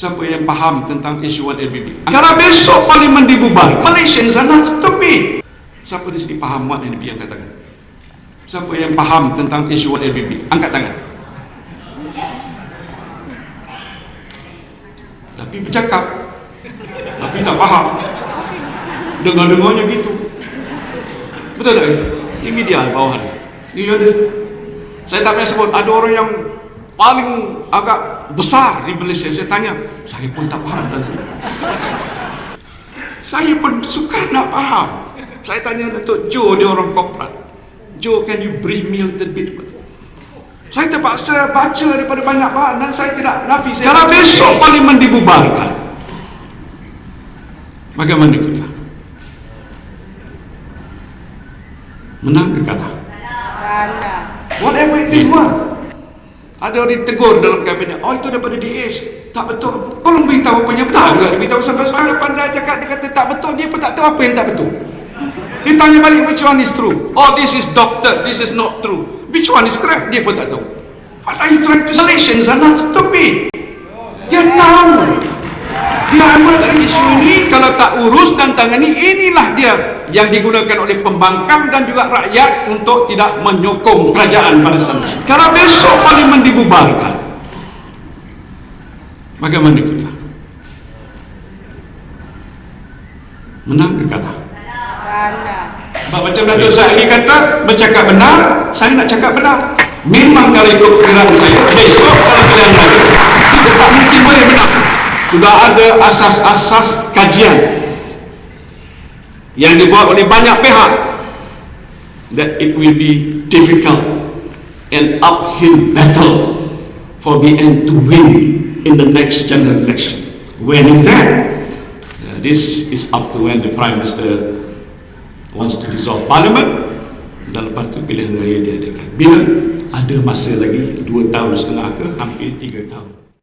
Siapa yang faham tentang isu 1LBB? Kalau besok parlimen dibubar, Malaysians are not stupid. Siapa di sini faham 1LBB angkat tangan? Siapa yang faham tentang isu 1LBB? Angkat tangan. Tapi bercakap. Tapi tak faham. Dengar-dengarnya gitu. Betul tak? Ini media bawahan. Ini ada saya tak payah sebut ada orang yang paling agak besar di Malaysia. Saya tanya saya pun tak faham dan saya saya pun suka nak faham. Saya tanya Datuk Joe dia orang korporat. Joe can you brief me a little bit saya terpaksa baca daripada banyak bahan dan saya tidak nafi. Saya kalau besok parlimen dibubarkan bagaimana kita? Menang ke kalah? Kalah. Whatever it is what? Ada orang ditegur dalam kabinet. Oh itu daripada DH. Tak betul. Tolong beritahu betul. Tak beritahu sampai sekarang pandai cakap dia kata tak betul. Dia pun tak tahu apa yang tak betul. Dia tanya balik which one is true. Oh this is doctor. This is not true. Which one is correct? Dia pun tak tahu. What are you trying to say? Malaysians are not stupid. Dia tahu. Amalkan isu ini kalau tak urus dan tangani inilah dia yang digunakan oleh pembangkang dan juga rakyat untuk tidak menyokong kerajaan pada sana. Kalau besok parlimen dibubarkan, bagaimana kita? Menang ke kalah? Kalah. Macam Datuk Zahid kata, bercakap benar, saya nak cakap benar. Memang kalau ikut perkiraan saya, besok kalau pilihan lagi, Sudah ada asas-asas kajian yang dibuat oleh banyak pihak that it will be difficult and uphill battle for BN to win in the next general election. When is that? Uh, this is up to when the Prime Minister wants to dissolve Parliament dan lepas tu pilihan raya diadakan. Bila? Ada masa lagi 2 tahun setengah ke hampir 3 tahun.